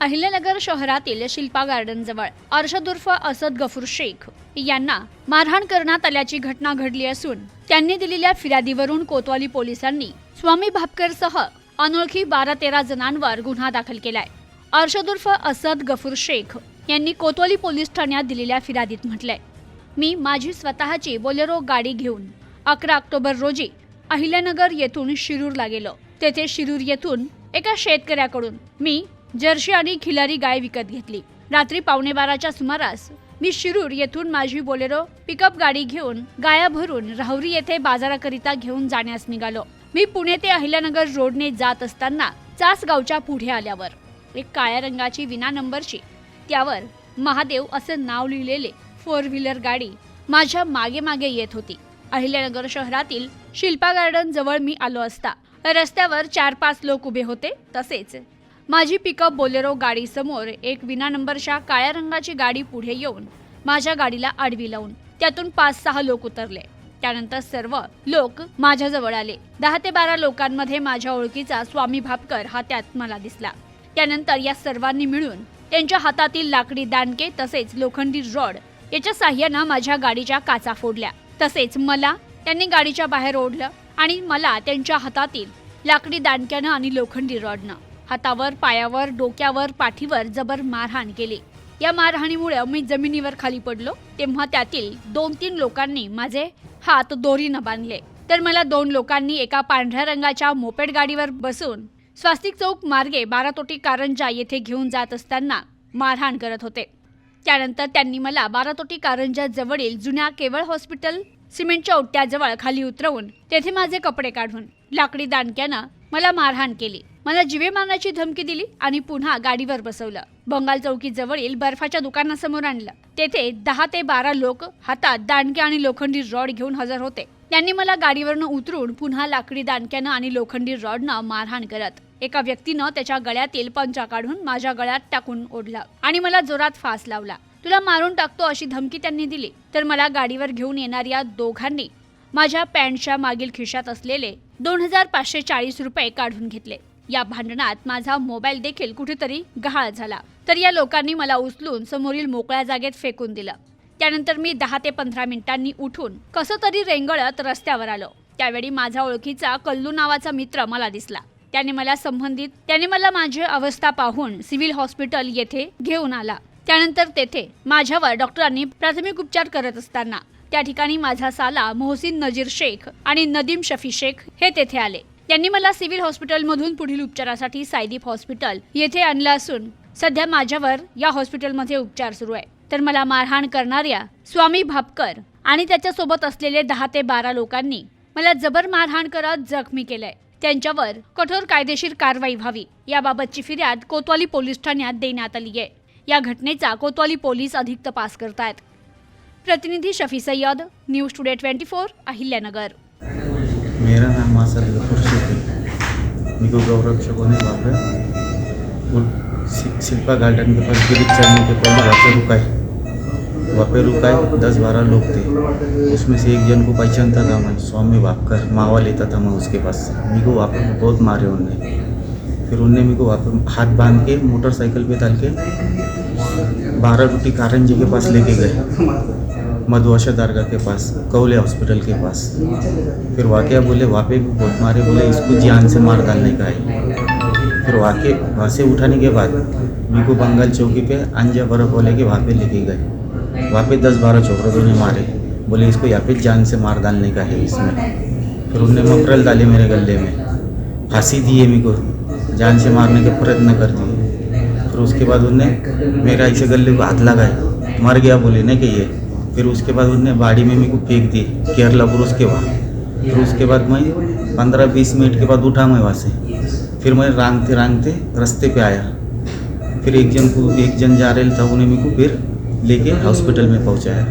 अहिल्यानगर शहरातील शिल्पा गार्डन जवळ अर्शद उर्फ असद गफूर शेख यांना मारहाण करण्यात आल्याची घटना घडली असून त्यांनी दिलेल्या फिर्यादीवरून कोतवाली पोलिसांनी स्वामी भापकरसह अनोळखी बारा तेरा जणांवर गुन्हा दाखल केलाय. अर्शद उर्फ असद गफूर शेख यांनी कोतवाली पोलीस ठाण्यात दिलेल्या फिर्यादीत म्हटलंय. मी माझी स्वतःची बोलेरो गाडी घेऊन अकरा ऑक्टोबर रोजी अहिल्यानगर येथून शिरूरला गेलो. तेथे शिरूर येथून एका शेतकऱ्याकडून मी जर्सी आणि खिलारी गाय विकत घेतली. रात्री पावणे बाराच्या सुमारास मी शिरूर येथून माझी बोलेरो पिकअप गाडी घेऊन गाया भरून राहुरी येथे बाजाराकरिता घेऊन जाण्यास निघालो. मी पुणे ते अहिल्यानगर रोडने जात असताना चासगावच्या पुढे आल्यावर एक काळ्या रंगाची विना नंबरची त्यावर महादेव असं नाव लिहिलेले फोर व्हीलर गाडी माझ्या मागे मागे येत होती. अहिल्यानगर शहरातील शिल्पा गार्डन जवळ मी आलो असता. रस्त्यावर चार पाच लोक उभे होते तसेच माझी पिकअप बोलेरो गाडीसमोर एक विना नंबरच्या काळ्या रंगाची गाडी पुढे येऊन माझ्या गाडीला आडवी लावून त्यातून पाच सहा लोक उतरले. त्यानंतर सर्व लोक माझ्याजवळ आले. दहा ते बारा लोकांमध्ये माझ्या ओळखीचा स्वामी भापकर हा त्यात मला दिसला. त्यानंतर या सर्वांनी मिळून त्यांच्या हातातील लाकडी दानके तसेच लोखंडी रॉड याच्या साह्यानं माझ्या गाडीच्या काचा फोडल्या. तसेच मला त्यांनी गाडीच्या बाहेर ओढलं आणि मला त्यांच्या हातातील लाकडी दांडक्यानं आणि लोखंडी रॉडनं हातावर पायावर डोक्यावर पाठीवर जबर मारहाण केली. या मारहाणीमुळे मी जमिनीवर खाली पडलो. तेव्हा त्यातील दोन तीन लोकांनी माझे हात दोरीनं बांधले. तर मला दोन लोकांनी एका पांढऱ्या रंगाच्या मोपेड गाडीवर बसून स्वास्तिक चौक मार्गे बारातोटी कारंजा येथे घेऊन जात असताना मारहाण करत होते. त्यानंतर त्यांनी मला बारातोटी कारंजा जवळील जुन्या केवळ हॉस्पिटल सिमेंटच्या ओट्याजवळ खाली उतरवून तेथे माझे कपडे काढून लाकडी दांडक्यानं मला मारहाण केली. मला जिवे मारण्याची धमकी दिली आणि पुन्हा गाडीवर बसवलं. बंगाल चौकी जवळील बर्फाच्या दुकानासमोर आणलं. तेथे दहा ते बारा लोक हातात दांडक्या आणि लोखंडी रॉड घेऊन हजर होते. त्यांनी मला गाडीवरनं उतरून पुन्हा लाकडी दांडक्यानं आणि लोखंडी रॉडनं मारहाण करत. एका व्यक्तीनं त्याच्या गळ्यातील पंचा काढून माझ्या गळ्यात टाकून ओढला आणि मला जोरात फास लावला. तुला मारून टाकतो अशी धमकी त्यांनी दिली. तर मला गाडीवर घेऊन येणाऱ्या दोघांनी माझ्या पॅन्टच्या मागील खिशात असलेले दोन हजार पाचशे चाळीस रुपये काढून घेतले. या भांडणात माझा मोबाईल देखील कुठेतरी गहाळ झाला. तर या लोकांनी मला उचलून समोरील मोकळ्या जागेत फेकून दिलं. त्यानंतर मी दहा ते पंधरा मिनिटांनी उठून कसं तरी रेंगळत रस्त्यावर आलो. त्यावेळी माझा ओळखीचा कल्लू नावाचा मित्र मला दिसला. त्याने मला संबंधित त्याने मला माझी अवस्था पाहून सिव्हिल हॉस्पिटल येथे घेऊन आला. त्यानंतर तेथे माझ्यावर डॉक्टरांनी प्राथमिक उपचार करत असताना त्या ठिकाणी माझा साला मोहसिन नजीर शेख आणि नदीम शफी शेख हे तेथे आले. त्यांनी मला सिव्हिल हॉस्पिटलमधून पुढील उपचारासाठी सायदीप हॉस्पिटल येथे आणलं असून सध्या माझ्यावर या हॉस्पिटलमध्ये उपचार सुरू आहे. तर मला मारहाण करणाऱ्या स्वामी भापकर आणि त्याच्यासोबत असलेले दहा ते बारा लोकांनी मला जबर मारहाण करत जखमी केलंय. त्यांच्यावर कठोर कायदेशीर कारवाई व्हावी याबाबतची फिर्याद कोतवाली पोलीस ठाण्यात देण्यात आली आहे या घटनेचा कोतवाली पोलीस अधिक तपास करतायत. प्रतिनिधी Shafi Sayyad news today twenty four Ahilyanagar. मेरा नाम मासर गफूर शेख है। मेरे को गौरव शगोने वहाँ वो शिल्पा गार्डन के पास ब्रिज चढ़ने के पहले वहाँ पे रुका है। वहाँ पे रुका है दस बारह लोग थे। उसमें से एक जन को पहचानता था मैं स्वामी भापकर मावा लेता था मैं उसके पास। मेरे को वहाँ बहुत मारे उन्होंने फिर उनने मेरे को पे हाथ बाँध के मोटरसाइकिल पे डाल के बारह रोटी कारण जी के पास लेके गए। मधुआशा दरगाह के पास, कौले हॉस्पिटल के पास। फिर वाकया बोले वहाँ पे बहुत मारे, बोले, इसको जान से मार डालने का है। फिर वाकई वहाँ से उठाने के बाद मेरे को बंगाल चौकी पे अंजा बर्फ़ बोले कि वहाँ पे लेके गए। वहाँ पे दस बारह छोकरों ने मारे। बोले, इसको यहाँ पे जान से मार डालने का है इसमें। फिर उनने मफरल डाले मेरे गले में। फांसी दी है मेरे को। जान से मारने के प्रयत्न कर दिए। फिर उसके बाद उनने मेरा ऐसे गले को हाथ लगाए। मर गया बोले, नहीं कि ये फिर उसके बाद उनने बाड़ी में मेरे को फेंक दी केरला पुरुष के वहाँ। फिर उसके बाद मैं पंद्रह बीस मिनट के बाद उठा मैं वहाँ से। फिर मैं रांगते रांगते रास्ते पे आया। फिर एक जन को, एक जन जा रहे था, उन्हें मेरे को फिर लेके हॉस्पिटल में पहुँचाया।